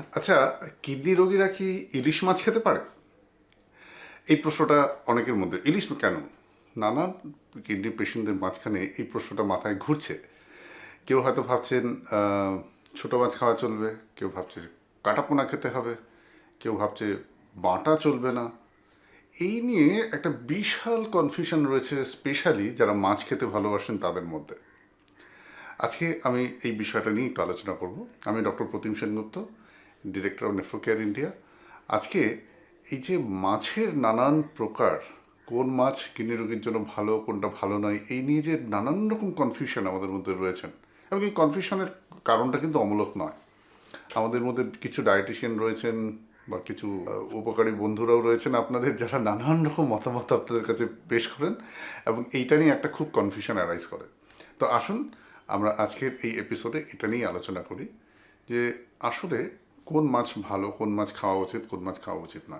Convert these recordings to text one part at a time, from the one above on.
আচ্ছা কিডনি রোগীরা কি ইলিশ মাছ খেতে পারে? এই প্রশ্নটা অনেকের মধ্যে। ইলিশ কেন? নানা কিডনি পেশেন্টদের মাঝখানে এই প্রশ্নটা মাথায় ঘুরছে। কেউ হয়তো ভাবছেন ছোট মাছ খাওয়া চলবে, কেউ ভাবছে কাটাপোনা খেতে হবে, কেউ ভাবছে বাটা চলবে না। এই নিয়ে একটা বিশাল কনফিউশন রয়েছে স্পেশালি যারা মাছ খেতে ভালোবাসেন তাদের মধ্যে। আজকে আমি এই বিষয়টা নিয়ে একটু আলোচনা করব। আমি doctor Pratim Sengupta. Director of Nephrocare India আজকে এই যে মাছের নানান প্রকার, কোন মাছ কিডনি রোগীর জন্য ভালো, কোনটা ভালো নয়, এই নিয়ে যে নানান রকম কনফিউশন আমাদের মধ্যে রয়েছেন। এবং এই কনফিউশনের কারণটা কিন্তু অমূলক নয়। আমাদের মধ্যে কিছু ডায়েটিশিয়ান রয়েছেন বা কিছু উপকারী বন্ধুরাও রয়েছেন আপনাদের, যারা নানান রকম মতামত আপনাদের কাছে পেশ করেন এবং এইটা নিয়ে একটা খুব কনফিউশন অ্যারাইজ করে। তো আসুন, আমরা আজকের এই এপিসোডে এটা নিয়ে আলোচনা করি যে আসলে কোন মাছ ভালো, কোন মাছ খাওয়া উচিত, কোন মাছ খাওয়া উচিত না।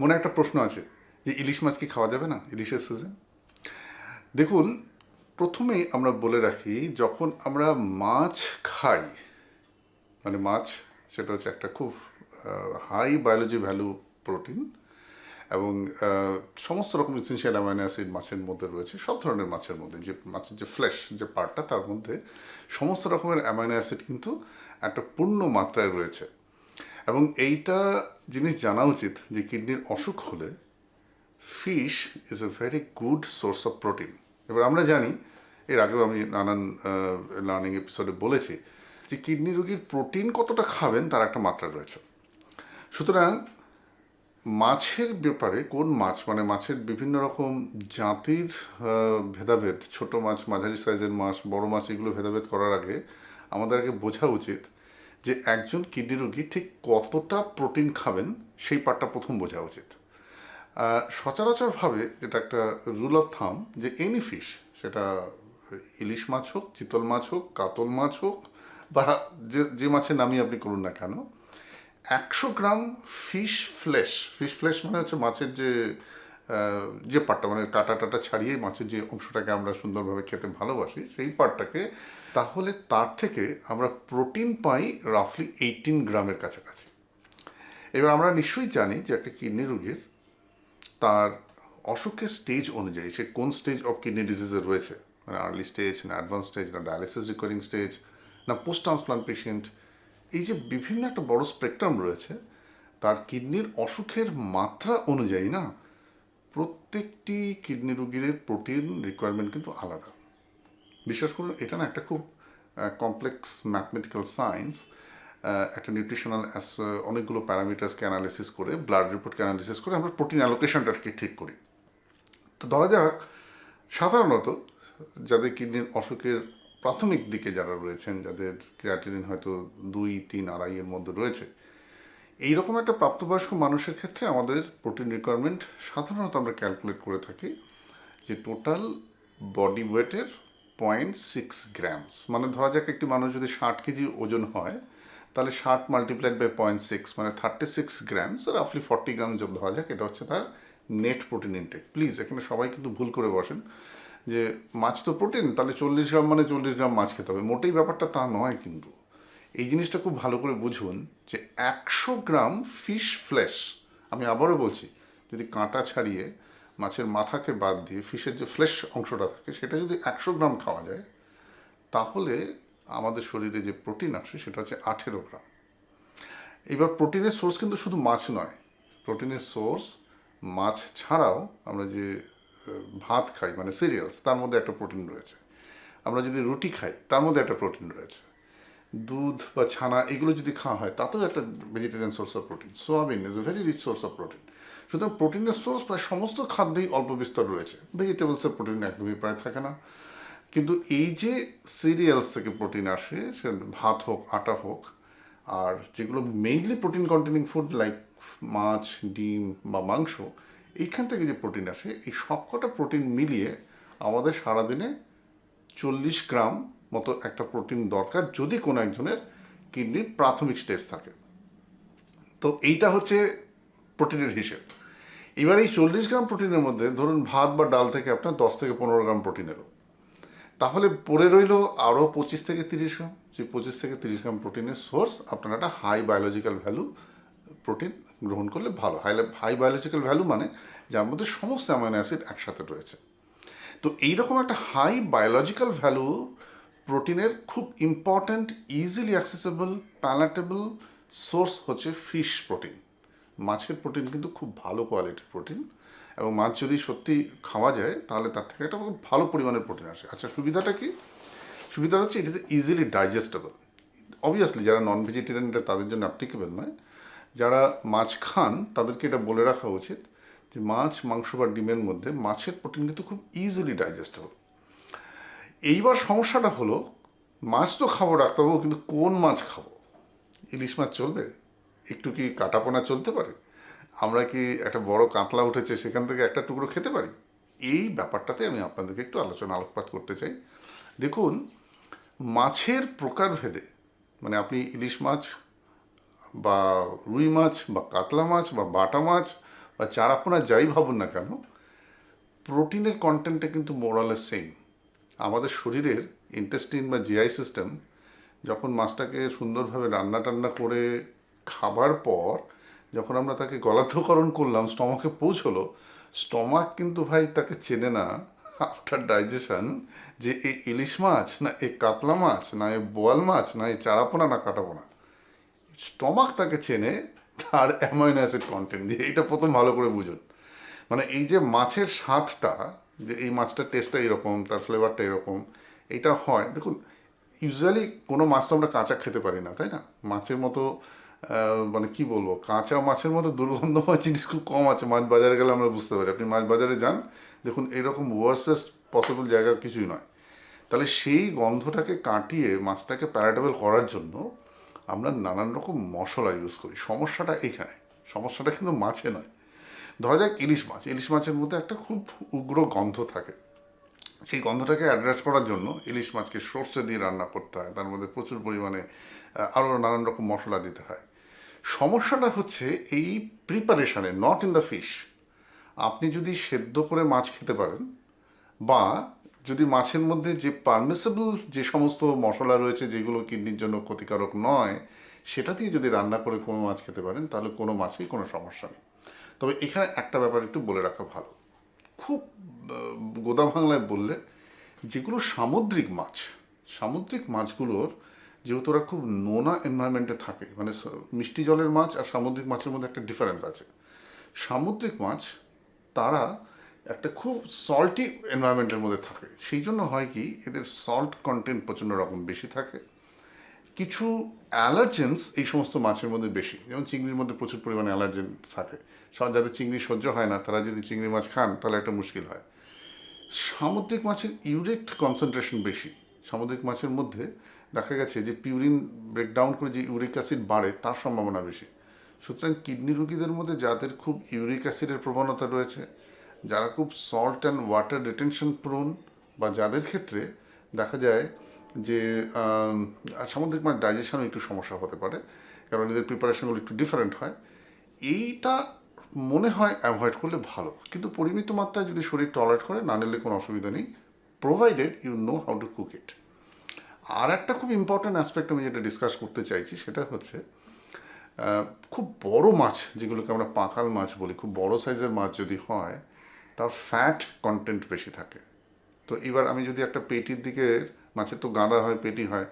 মনে একটা প্রশ্ন আছে যে ইলিশ মাছ কি খাওয়া যাবে না ইলিশের সিজন দেখুন, প্রথমেই আমরা বলে রাখি, যখন আমরা মাছ খাই মানে মাছ, সেটা হচ্ছে একটা খুব হাই বায়োলজি ভ্যালু প্রোটিন এবং সমস্ত রকম ইসেন্সিয়াল অ্যামাইনো অ্যাসিড মাছের মধ্যে রয়েছে, সব ধরনের মাছের মধ্যে, যে মাছের যে ফ্লেশ যে পার্টটা তার মধ্যে সমস্ত রকমের অ্যামাইনো অ্যাসিড কিন্তু একটা পূর্ণ মাত্রায় রয়েছে। এবং এইটা জিনিস জানা উচিত যে কিডনির অসুখ হলে fish is a very good source of protein এবার আমরা জানি, এর আগেও আমি নানান লার্নিং এপিসোডে বলেছি যে কিডনি রোগীর প্রোটিন কতটা খাবেন তার একটা মাত্রা রয়েছে। সুতরাং মাছের ব্যাপারে কোন মাছ মানে মাছের বিভিন্ন রকম জাতির ভেদাভেদ, ছোট মাছ, মাঝারি সাইজের মাছ, বড় মাছ, এগুলো ভেদাভেদ করার আগে আমাদের আগে বোঝা উচিত যে একজন কিডনি রোগী ঠিক কতটা প্রোটিন খাবেন, সেই পার্টটা প্রথম বোঝা উচিত। সচরাচরভাবে এটা একটা রুল অফ থাম যে এনি ফিশ সেটা ইলিশ মাছ হোক, চিতল মাছ হোক, কাতল মাছ হোক, বা যে যে মাছের নামই আপনি করুন না কেন, একশো gram fish flesh fish flesh মানে হচ্ছে মাছের যে যে পার্টটা মানে কাটা টাটা ছাড়িয়ে মাছের যে অংশটাকে আমরা সুন্দরভাবে খেতে ভালোবাসি, সেই পার্টটাকে তাহলে তার থেকে আমরা প্রোটিন পাই রাফলি এইটিন গ্রামের কাছাকাছি। এবার আমরা নিশ্চয়ই জানি যে একটা কিডনি রোগীর তার অসুখের স্টেজ অনুযায়ী সে কোন স্টেজ অফ কিডনি ডিজিজে রয়েছে মানে আর্লি স্টেজ না অ্যাডভান্স স্টেজ না ডায়ালিসিস রিকোয়ারিং স্টেজ না পোস্ট ট্রান্সপ্লান্ট পেশেন্ট এই যে বিভিন্ন একটা বড় স্পেকট্রাম রয়েছে, তার কিডনির অসুখের মাত্রা অনুযায়ী না প্রত্যেকটি কিডনি রোগীর প্রোটিন রিকোয়ারমেন্ট কিন্তু আলাদা। বিশ্বাস করুন এটা না একটা খুব কমপ্লেক্স ম্যাথমেটিক্যাল সায়েন্স একটা নিউট্রিশনাল অনেকগুলো প্যারামিটার্সকে অ্যানালিসিস করে ব্লাড রিপোর্টকে অ্যানালিসিস করে আমরা প্রোটিন অ্যালোকেশনটাকে ঠিক করি। তো ধরা যাক, সাধারণত যাদের কিডনির অসুখের প্রাথমিক দিকে যারা রয়েছেন, যাদের ক্রিয়াটিনিন হয়তো দুই, তিন আড়াইয়ের মধ্যে রয়েছে এই রকম একটা প্রাপ্তবয়স্ক মানুষের ক্ষেত্রে আমাদের প্রোটিন রিকোয়ারমেন্ট সাধারণত আমরা ক্যালকুলেট করে থাকি যে টোটাল বডি ওয়েটের পয়েন্ট সিক্স গ্রামস। মানে ধরা যাক একটি মানুষ যদি ষাট কেজি ওজন হয়, তাহলে ষাট মাল্টিপ্লাইড বাই পয়েন্ট সিক্স মানে থার্টি সিক্স গ্রামস রাফলি ফর্টি গ্রাম যদি ধরা যাক, এটা হচ্ছে তার নেট প্রোটিন ইনটেক প্লিজ এখানে সবাই কিন্তু ভুল করে বসেন। যে মাছ তো প্রোটিন তাহলে চল্লিশ গ্রাম মানে চল্লিশ গ্রাম মাছ খেতে হবে। মোটেই ব্যাপারটা তা নয় কিন্তু। এই জিনিসটা খুব ভালো করে বুঝুন যে একশো গ্রাম ফিশ ফ্লেশ আমি আবারও বলছি, যদি কাঁটা ছাড়িয়ে মাছের মাথাকে বাদ দিয়ে ফিশের যে ফ্লেশ অংশটা থাকে, সেটা যদি একশো গ্রাম খাওয়া যায়, তাহলে আমাদের শরীরে যে প্রোটিন আসে, সেটা হচ্ছে আঠেরো গ্রাম। এবার প্রোটিনের সোর্স কিন্তু শুধু মাছ নয়। প্রোটিনের সোর্স মাছ ছাড়াও আমরা যে ভাত খাই মানে সিরিয়ালস তার মধ্যে একটা প্রোটিন রয়েছে। আমরা যদি রুটি খাই, তার মধ্যে একটা প্রোটিন রয়েছে। দুধ বা ছানা, এগুলো যদি খাওয়া হয়, তাতেও একটা vegetarian source of protein soyabean is a very rich source of protein সুতরাং প্রোটিনের সোর্স প্রায় সমস্ত খাদ্যেই অল্প বিস্তর রয়েছে। ভেজিটেবলসের প্রোটিন একদমই প্রায় থাকে না। কিন্তু এই যে সিরিয়ালস থেকে প্রোটিন আসে, সে ভাত হোক, আটা হোক, আর যেগুলো mainly protein containing food like মাছ, ডিম বা মাংস, এইখান থেকে যে প্রোটিন আসে, এই সবকটা প্রোটিন মিলিয়ে আমাদের সারাদিনে চল্লিশ গ্রাম মতো একটা প্রোটিন দরকার যদি কোনো একজনের কিডনির প্রাথমিক স্টেজ থাকে। তো এইটা হচ্ছে প্রোটিনের হিসেব। এবার এই চল্লিশ গ্রাম প্রোটিনের মধ্যে ধরুন ভাত বা ডাল থেকে আপনার দশ থেকে পনেরো গ্রাম প্রোটিন এলো। তাহলে পড়ে রইল আরও পঁচিশ থেকে তিরিশ গ্রাম। যে পঁচিশ থেকে তিরিশ গ্রাম প্রোটিনের সোর্স আপনার একটা হাই বায়োলজিক্যাল ভ্যালু প্রোটিন গ্রহণ করলে ভালো। হাই হাই বায়োলজিক্যাল ভ্যালু মানে যার মধ্যে সমস্ত অ্যামাইনো অ্যাসিড একসাথে রয়েছে। তো এইরকম একটা হাই বায়োলজিক্যাল ভ্যালু প্রোটিনের খুব important easily accessible palatable source হচ্ছে ফিশ প্রোটিন মাছের প্রোটিন কিন্তু খুব ভালো কোয়ালিটির প্রোটিন এবং মাছ যদি সত্যি খাওয়া যায়, তাহলে তার থেকে একটা ভালো পরিমাণের প্রোটিন আসে। আচ্ছা সুবিধাটা কি? সুবিধা হচ্ছে it is easily digestible obviously যারা নন ভেজিটেরিয়ান এটা তাদের জন্য অ্যাপ্লিকেবল নয়। যারা মাছ খান, তাদেরকে এটা বলে রাখা উচিত যে মাছ, মাংস বা ডিমের মধ্যে মাছের প্রোটিন কিন্তু খুব ইজিলি ডাইজেস্টেবল এইবার সমস্যাটা হলো, মাছ তো খাব, ডাক্তারবাবু, কিন্তু কোন মাছ খাব? ইলিশ মাছ চলবে? একটু কি কাটাপোনা চলতে পারে? আমরা কি একটা বড় কাতলা উঠেছে, সেখান থেকে একটা টুকরো খেতে পারি? এই ব্যাপারটাতে আমি আপনাদেরকে একটু আলোচনা আলোকপাত করতে চাই। দেখুন, মাছের প্রকারভেদে মানে আপনি ইলিশ মাছ বা রুই মাছ বা কাতলা মাছ বা বাটা মাছ বা চারাপোনা যাই ভাবুন না কেন, প্রোটিনের কন্টেন্টটা কিন্তু মোরালের সেম আমাদের শরীরের ইন্টেস্টিন বা জিআই সিস্টেম যখন মাছটাকে সুন্দরভাবে রান্না টান্না করে খাবার পর যখন আমরা তাকে গলাধকরণ করলাম, স্টমাকে পৌঁছলো, স্টমাক কিন্তু ভাই তাকে চেনে না আফটার ডাইজেশন যে এ ইলিশ মাছ, না এ কাতলা মাছ, না এ বোয়াল মাছ, না এই চারাপোনা, না কাটাপোনা। স্টমাক তাকে চেনে তার অ্যামাইনো অ্যাসিড কন্টেন্ট দিয়ে। এটা প্রথম ভালো করে বুঝুন। মানে এই যে মাছের স্বাদটা যে এই মাছটার টেস্টটা এরকম, তার ফ্লেভারটা এরকম, এটা হয়। দেখুন ইউজুয়ালি কোনো মাছ তো আমরা কাঁচা খেতে পারি না, তাই না? মাছের মতো মানে কি বলব, কাঁচা মাছের মতো দুর্গন্ধময় জিনিস খুব কম আছে, মাছ বাজারে গেলে আমরা বুঝতে পারি। আপনি মাছ বাজারে যান, দেখুন, এরকম ওয়ার্সেস্ট পসিবল জায়গা কিছুই নয়। তাহলে সেই গন্ধটাকে কাটিয়ে মাছটাকে প্যারাটেবল করার জন্য আমরা নানান রকম মশলা ইউজ করি। সমস্যাটা এখানে। সমস্যাটা কিন্তু মাছে নয়। ধরা যাক ইলিশ মাছ। ইলিশ মাছের মধ্যে একটা খুব উগ্র গন্ধ থাকে। সেই গন্ধটাকে অ্যাড্রেস করার জন্য ইলিশ মাছকে সর্ষে দিয়ে রান্না করতে হয়। তার মধ্যে প্রচুর পরিমাণে আরও নানান রকম মশলা দিতে হয়। সমস্যাটা হচ্ছে এই প্রিপারেশানে নট ইন দ্য ফিশ আপনি যদি সেদ্ধ করে মাছ খেতে পারেন বা যদি মাছের মধ্যে যে পারমিসেবল যে সমস্ত মশলা রয়েছে, যেগুলো কিডনির জন্য ক্ষতিকারক নয়, সেটা দিয়ে যদি রান্না করে কোনো মাছ খেতে পারেন, তাহলে কোনো মাছেই কোনো সমস্যা নেই। তবে এখানে একটা ব্যাপার একটু বলে রাখা ভালো। খুব গোদা বাংলায় বললে, যেগুলো সামুদ্রিক মাছ, সামুদ্রিক মাছগুলোর যেহেতু ওরা খুব নোনা এনভায়রনমেন্টে থাকে মানে মিষ্টি জলের মাছ আর সামুদ্রিক মাছের মধ্যে একটা ডিফারেন্স আছে। সামুদ্রিক মাছ, তারা একটা খুব সল্টি এনভায়রনমেন্টের মধ্যে থাকে। সেই জন্য হয় কি, এদের সল্ট কন্টেন্ট প্রচণ্ড রকম বেশি থাকে। কিছু অ্যালার্জেন্স এই সমস্ত মাছের মধ্যে বেশি। যেমন চিংড়ির মধ্যে প্রচুর পরিমাণে অ্যালার্জেন থাকে। সব যাদের চিংড়ি সহ্য হয় না, তারা যদি চিংড়ি মাছ খান, তাহলে একটা মুশকিল হয়। সামুদ্রিক মাছের ইউরেট কনসেন্ট্রেশন বেশি। সামুদ্রিক মাছের মধ্যে দেখা গেছে যে পিউরিন ব্রেকডাউন করে যে ইউরিক অ্যাসিড বাড়ে, তার সম্ভাবনা বেশি। সুতরাং কিডনি রোগীদের মধ্যে যাদের খুব ইউরিক অ্যাসিডের প্রবণতা রয়েছে, যারা খুব salt and water retention prone বা যাদের ক্ষেত্রে দেখা যায় যে সামুদ্রিক মাছ ডাইজেশনও একটু সমস্যা হতে পারে, কারণ এদের প্রিপারেশনগুলো একটু ডিফারেন্ট হয়। এইটা মনে হয় অ্যাভয়েড করলে ভালো, কিন্তু পরিমিত মাত্রায় যদি শরীর টলারেট করে, না নিলে কোনো অসুবিধা নেই provided you know how to cook it আর একটা খুব ইম্পর্ট্যান্ট অ্যাসপেক্ট আমি যেটা ডিসকাস করতে চাইছি, সেটা হচ্ছে খুব বড় মাছ, যেগুলোকে আমরা পাঁকাল মাছ বলি, খুব বড় সাইজের মাছ যদি হয়, তার ফ্যাট কন্টেন্ট বেশি থাকে। তো এবার আমি যদি একটা পেটির দিকে মাছের তো গাঁদা হয়, পেটি হয়,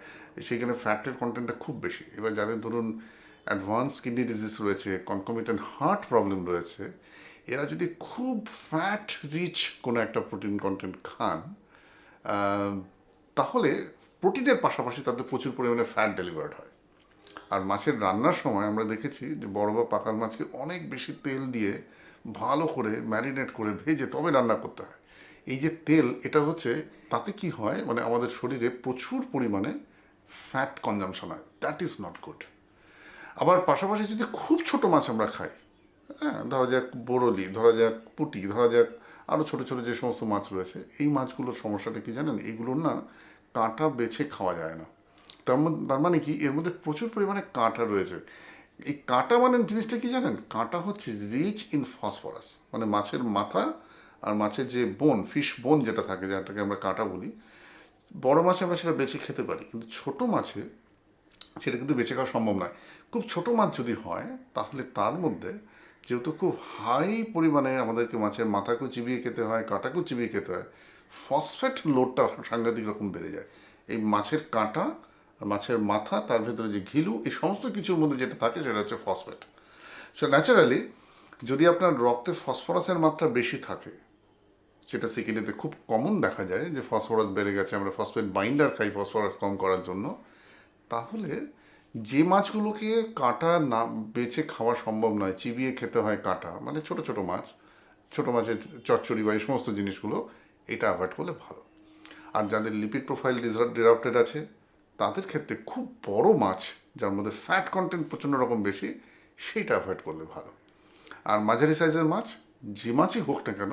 সেইখানে ফ্যাটের কন্টেন্টটা খুব বেশি। এবার যাদের ধরুন অ্যাডভান্স কিডনি ডিজিজ রয়েছে কনকমিটেন্ট হার্ট প্রবলেম রয়েছে, এরা যদি খুব ফ্যাট রিচ কোনো একটা প্রোটিন কন্টেন্ট খান তাহলে প্রোটিনের পাশাপাশি তাদের প্রচুর পরিমাণে ফ্যাট ডেলিভার্ড হয়। আর মাছের রান্নার সময় আমরা দেখেছি যে বড় বা পাকার মাছকে অনেক বেশি তেল দিয়ে ভালো করে ম্যারিনেট করে ভেজে তবে রান্না করতে হয়। এই যে তেল, এটা হচ্ছে, তাতে কি হয় মানে আমাদের শরীরে প্রচুর পরিমাণে ফ্যাট কনজামশন হয়। দ্যাট ইজ নট গুড আবার পাশাপাশি যদি খুব ছোট মাছ আমরা খাই হ্যাঁ ধরা যাক বোরলি ধরা যাক পুঁটি, ধরা যাক আরও ছোট ছোট যে সমস্ত মাছ রয়েছে, এই মাছগুলোর সমস্যাটা কি জানেন? এগুলোর না কাঁটা বেছে খাওয়া যায় না। তার মধ্যে, তার মানে কি? এর মধ্যে প্রচুর পরিমাণে কাঁটা রয়েছে। এই কাঁটা মানে জিনিসটা কি জানেন? কাঁটা হচ্ছে রিচ ইন ফসফরাস মানে মাছের মাথা আর মাছের যে বোন ফিশ বোন যেটা থাকে, যেটাকে আমরা কাঁটা বলি, বড় মাছে আমরা সেটা বেছে খেতে পারি, কিন্তু ছোট মাছে সেটা কিন্তু বেঁচে খাওয়া সম্ভব নয়। খুব ছোট মাছ যদি হয়, তাহলে তার মধ্যে যেহেতু খুব হাই পরিমাণে আমাদেরকে মাছের মাথাকেও চিবিয়ে খেতে হয় কাঁটাকেও চিবিয়ে খেতে হয় ফসফেট লোডটা সাংঘাতিক রকম বেড়ে যায়। এই মাছের কাঁটা আর মাছের মাথা, তার ভেতরে যে ঘিলু, এই সমস্ত কিছুর মধ্যে যেটা থাকে সেটা হচ্ছে ফসফেট সো ন্যাচারালি যদি আপনার রক্তে ফসফরাসের মাত্রা বেশি থাকে সেটা সিকিলিতে খুব কমন দেখা যায় যে ফসফরাস বেড়ে গেছে, আমরা ফসফেট বাইন্ডার খাই ফসফরাস কম করার জন্য। তাহলে যে মাছগুলোকে কাঁটা না, বেছে খাওয়া সম্ভব নয়, চিবিয়ে খেতে হয় কাঁটা মানে ছোট ছোট মাছ, ছোট মাছের চচ্চড়ি বা এই সমস্ত জিনিসগুলো, এটা অ্যাভয়েড করলে ভালো। আর যাদের লিপিড প্রোফাইল ডিরাপ্টেড আছে, তাদের ক্ষেত্রে খুব বড় মাছ, যার মধ্যে ফ্যাট কন্টেন্ট প্রচণ্ড রকম বেশি সেইটা অ্যাভয়েড করলে ভালো। আর মাঝারি সাইজের মাছ, যে মাছই হোক না কেন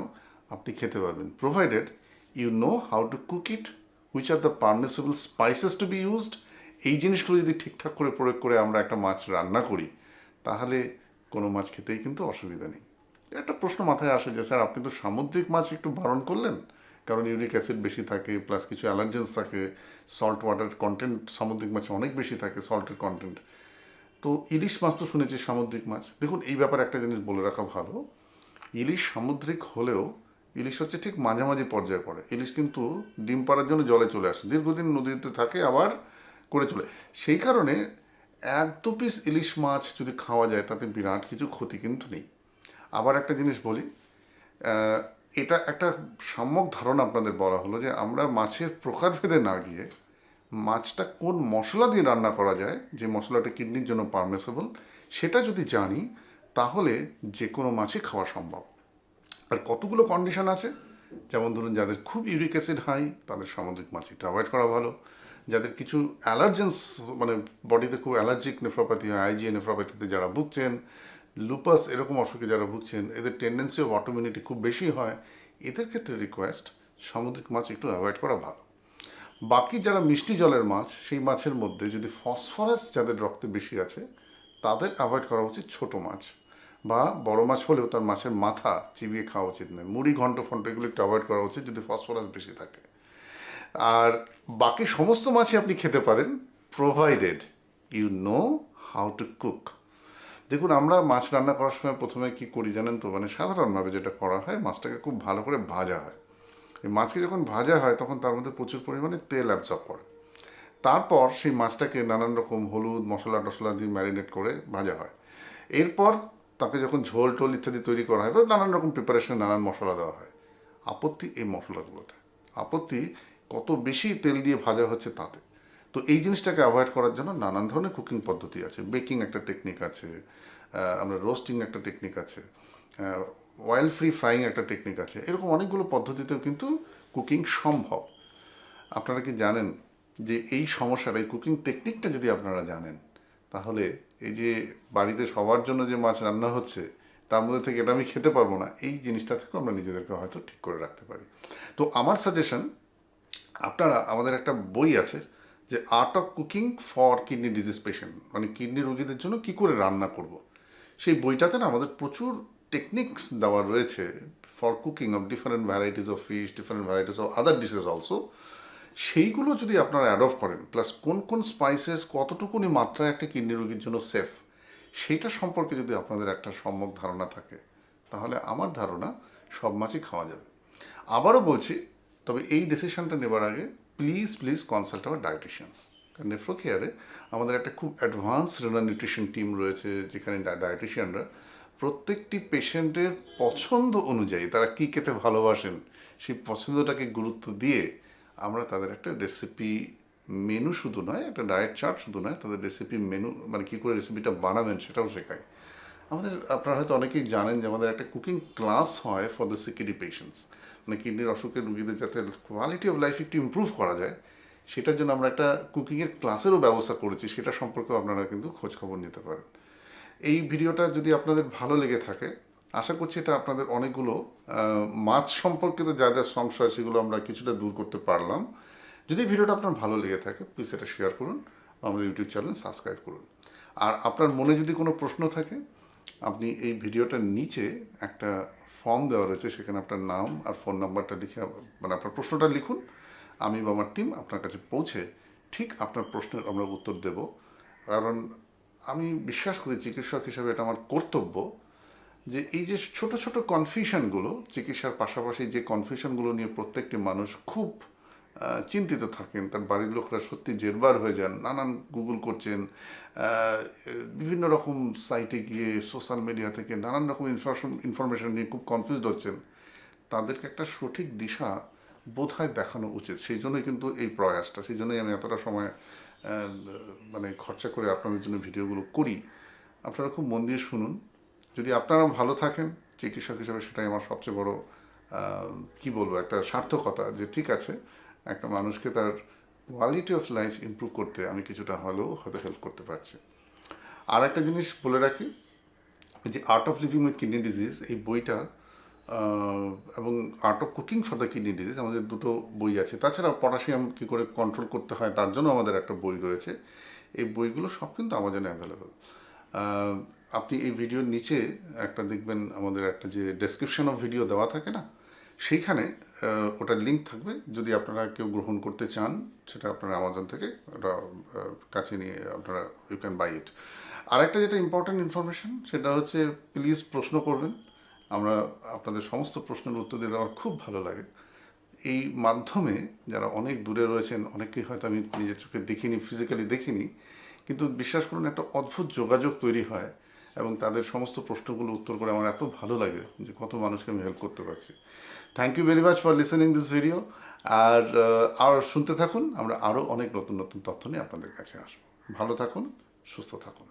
আপনি খেতে পারবেন। Provided you know how to cook it which are the permissible spices to be used এই জিনিসগুলো যদি ঠিকঠাক করে প্রয়োগ করে আমরা একটা মাছ রান্না করি, তাহলে কোনো মাছ খেতেই কিন্তু অসুবিধা নেই। একটা প্রশ্ন মাথায় আসে যে, স্যার, আপনি তো সামুদ্রিক মাছ একটু বারণ করলেন? কারণ ইউরিক অ্যাসিড বেশি থাকে প্লাস কিছু অ্যালার্জেন্স থাকে সল্ট ওয়াটার কন্টেন্ট সামুদ্রিক মাছে অনেক বেশি থাকে সল্টের কন্টেন্ট তো ইলিশ মাছ তো শুনেছি সামুদ্রিক মাছ। দেখুন, এই ব্যাপারে একটা জিনিস বলে রাখা ভালো। ইলিশ সামুদ্রিক হলেও ইলিশ হচ্ছে ঠিক মাঝামাঝি পর্যায়ে পড়ে। ইলিশ কিন্তু ডিম পাড়ার জন্য জলে চলে আসে, দীর্ঘদিন নদীতে থাকে, আবার করে চলে। সেই কারণে এক দু পিস ইলিশ মাছ যদি খাওয়া যায়, তাতে বিরাট কিছু ক্ষতি কিন্তু নেই। আবার একটা জিনিস বলি এটা একটা সম্যক ধারণা আপনাদের বলা হলো যে আমরা মাছের প্রকারভেদে না গিয়ে মাছটা কোন মশলা দিয়ে রান্না করা যায়, যে মশলাটা কিডনির জন্য পারমিসেবল সেটা যদি জানি, তাহলে যে কোনো মাছই খাওয়া সম্ভব। আর কতগুলো কন্ডিশন আছে? যেমন ধরুন, যাদের খুব ইউরিক অ্যাসিড হাই তাদের সামুদ্রিক মাছ একটু অ্যাভয়েড করা ভালো। যাদের কিছু অ্যালার্জেন্স মানে বডিতে খুব অ্যালার্জিক নেফ্রোপ্যাথি হয় আইজিএ নেফ্রোপ্যাথিতে যারা ভুগছেন লুপাস এরকম অসুখে যারা ভুগছেন, এদের টেন্ডেন্সি অফ অটোমিউনিটি খুব বেশি হয়, এদের ক্ষেত্রে রিকোয়েস্ট সামুদ্রিক মাছ একটু অ্যাভয়েড করা ভালো। বাকি যারা মিষ্টি জলের মাছ, সেই মাছের মধ্যে যদি ফসফরাস যাদের রক্তে বেশি আছে, তাদের অ্যাভয়েড করা উচিত ছোট মাছ। বা বড় মাছ হলেও তার মাছের মাথা চিবিয়ে খাওয়া উচিত নয়। মুড়ি, ঘন্ট, ফন্ট এগুলো একটু অ্যাভয়েড করা উচিত যদি ফসফরাস বেশি থাকে। আর বাকি সমস্ত মাছই আপনি খেতে পারেন provided you know how to cook দেখুন, আমরা মাছ রান্না করার সময় প্রথমে কি করি জানেন তো? মানে সাধারণভাবে যেটা করা হয়, মাছটাকে খুব ভালো করে ভাজা হয়। এই মাছকে যখন ভাজা হয়, তখন তার মধ্যে প্রচুর পরিমাণে তেল অ্যাবজর্ব করে। তারপর সেই মাছটাকে নানান রকম হলুদ মশলা টশলা দিয়ে ম্যারিনেট করে ভাজা হয়। এরপর তাকে যখন ঝোল টোল ইত্যাদি তৈরি করা হয় নানান রকম প্রিপারেশনে নানান মশলা দেওয়া হয়, আপত্তি এই মশলাগুলোতে। আপত্তি কত বেশি তেল দিয়ে ভাজা হচ্ছে তাতে। তো এই জিনিসটাকে অ্যাভয়েড করার জন্য নানান ধরনের কুকিং পদ্ধতি আছে। বেকিং একটা টেকনিক আছে আমরা রোস্টিং একটা টেকনিক আছে অয়েল ফ্রি ফ্রাইং একটা টেকনিক আছে। এরকম অনেকগুলো পদ্ধতিতেও কিন্তু কুকিং সম্ভব। আপনারা কি জানেন যে এই সমস্যাটা এই কুকিং টেকনিকটা যদি আপনারা জানেন তাহলে এই যে বাড়িতে সবার জন্য যে মাছ রান্না হচ্ছে, তার মধ্যে থেকে এটা আমি খেতে পারব না, এই জিনিসটা থেকেও আমরা নিজেদেরকে হয়তো ঠিক করে রাখতে পারি তো আমার সাজেশন আপনারা, আমাদের একটা বই আছে যে art of cooking for kidney disease patient মানে কিডনি রোগীদের জন্য কি করে রান্না করব। সেই বইটাতে না আমাদের প্রচুর টেকনিক্স দেওয়া রয়েছে for cooking of different varieties of fish different varieties of other dishes also সেইগুলো যদি আপনারা অ্যাডপ্ট করেন প্লাস কোন কোন স্পাইসেস কতটুকুনি মাত্রায় একটা কিডনি রোগীর জন্য সেফ সেইটা সম্পর্কে যদি আপনাদের একটা সম্যক ধারণা থাকে, তাহলে আমার ধারণা সব মাছই খাওয়া যাবে। আবারও বলছি, তবে এই ডিসিশনটা নেবার আগে please please consult our dieticians কারণ নেফ্রো কেয়ারে আমাদের একটা খুব অ্যাডভান্স রেনার নিউট্রিশন টিম রয়েছে, যেখানে ডায়েটিশিয়ানরা প্রত্যেকটি পেশেন্টের পছন্দ অনুযায়ী, তারা কী খেতে ভালোবাসেন, সেই পছন্দটাকে গুরুত্ব দিয়ে আমরা তাদের একটা রেসিপি মেনু শুধু নয়, একটা ডায়েট চার্ট শুধু নয়, তাদের রেসিপি মেনু মানে কী করে রেসিপিটা বানাবেন সেটাও শেখাই। আমাদের, আপনারা হয়তো অনেকেই জানেন যে আমাদের একটা কুকিং ক্লাস হয় ফর দ্য সিকিডি পেশেন্টস মানে কিডনির অসুখের রুগীদের যাতে কোয়ালিটি অফ লাইফ একটু ইম্প্রুভ করা যায়, সেটার জন্য আমরা একটা কুকিংয়ের ক্লাসেরও ব্যবস্থা করেছি, সেটা সম্পর্কেও আপনারা কিন্তু খোঁজ খবর নিতে পারেন। এই ভিডিওটা যদি আপনাদের ভালো লেগে থাকে আশা করছি এটা আপনাদের অনেকগুলো মাছ সম্পর্কিত যা যা সংশয় সেগুলো আমরা কিছুটা দূর করতে পারলাম। যদি ভিডিওটা আপনার ভালো লেগে থাকে প্লিজ এটা শেয়ার করুন আমাদের ইউটিউব চ্যানেল সাবস্ক্রাইব করুন। আর আপনার মনে যদি কোনো প্রশ্ন থাকে, আপনি এই ভিডিওটার নিচে একটা ফর্ম দেওয়া রয়েছে, সেখানে আপনার নাম আর ফোন নাম্বারটা লিখে মানে আপনার প্রশ্নটা লিখুন। আমি বা আমার টিম আপনার কাছে পৌঁছে ঠিক আপনার প্রশ্নের আমরা উত্তর দেব। কারণ আমি বিশ্বাস করি চিকিৎসক হিসাবে এটা আমার কর্তব্য। যে এই যে ছোট ছোট কনফিউশনগুলো চিকিৎসার পাশাপাশি যে কনফিউশনগুলো নিয়ে প্রত্যেকটি মানুষ খুব চিন্তিত থাকেন, তার বাড়ির লোকরা সত্যি জেরবার হয়ে যান, নানান গুগল করছেন বিভিন্ন রকম সাইটে গিয়ে সোশ্যাল মিডিয়া থেকে নানান রকম ইনফরমেশন ইনফরমেশন নিয়ে খুব কনফিউজড হচ্ছেন। তাদেরকে একটা সঠিক দিশা বোধহয় দেখানো উচিত। সেই জন্যই কিন্তু এই প্রয়াসটা, সেই জন্যই আমি এতটা সময় মানে খরচা করে আপনাদের জন্য ভিডিওগুলো করি। আপনারা খুব মন দিয়ে শুনুন। যদি আপনারা ভালো থাকেন, চিকিৎসক হিসেবে সেটাই আমার সবচেয়ে বড় কি বলব, একটা সার্থকতা যে ঠিক আছে, একটা মানুষকে তার কোয়ালিটি অফ লাইফ ইমপ্রুভ করতে আমি কিছুটা হলেও হয়তো হেল্প করতে পারছি। আর একটা জিনিস বলে রাখি, যে art of living with kidney disease এই বইটা এবং art of cooking for the kidney disease আমাদের দুটো বই আছে। তাছাড়া পটাশিয়াম কী করে কন্ট্রোল করতে হয় তার জন্য আমাদের একটা বই রয়েছে। এই বইগুলো সব কিন্তু আমার জন্য অ্যাভেলেবেল আপনি এই ভিডিওর নিচে একটা দেখবেন আমাদের একটা যে ডেসক্রিপশন অফ ভিডিও দেওয়া থাকে না, সেইখানে ওটার লিঙ্ক থাকবে। যদি আপনারা কেউ গ্রহণ করতে চান, সেটা আপনারা আমাজন থেকে ওটা কাছে নিয়ে আপনারা ইউ ক্যান বাই ইট আরেকটা যেটা ইম্পর্ট্যান্ট ইনফরমেশন সেটা হচ্ছে প্লিজ প্রশ্ন করবেন। আমরা আপনাদের সমস্ত প্রশ্নের উত্তর দিতে আমার খুব ভালো লাগে। এই মাধ্যমে যারা অনেক দূরে রয়েছেন, অনেককেই হয়তো আমি নিজের চোখে দেখিনি ফিজিক্যালি দেখিনি, কিন্তু বিশ্বাস করুন, একটা অদ্ভুত যোগাযোগ তৈরি হয়। এবং তাদের সমস্ত প্রশ্নগুলো উত্তর করে আমার এত ভালো লাগে যে কত মানুষকে আমি হেল্প করতে পারছি। Thank you very much for listening this video আর আর শুনতে থাকুন, আমরা আরও অনেক নতুন নতুন তথ্য নিয়ে আপনাদের কাছে আসব। ভালো থাকুন, সুস্থ থাকুন।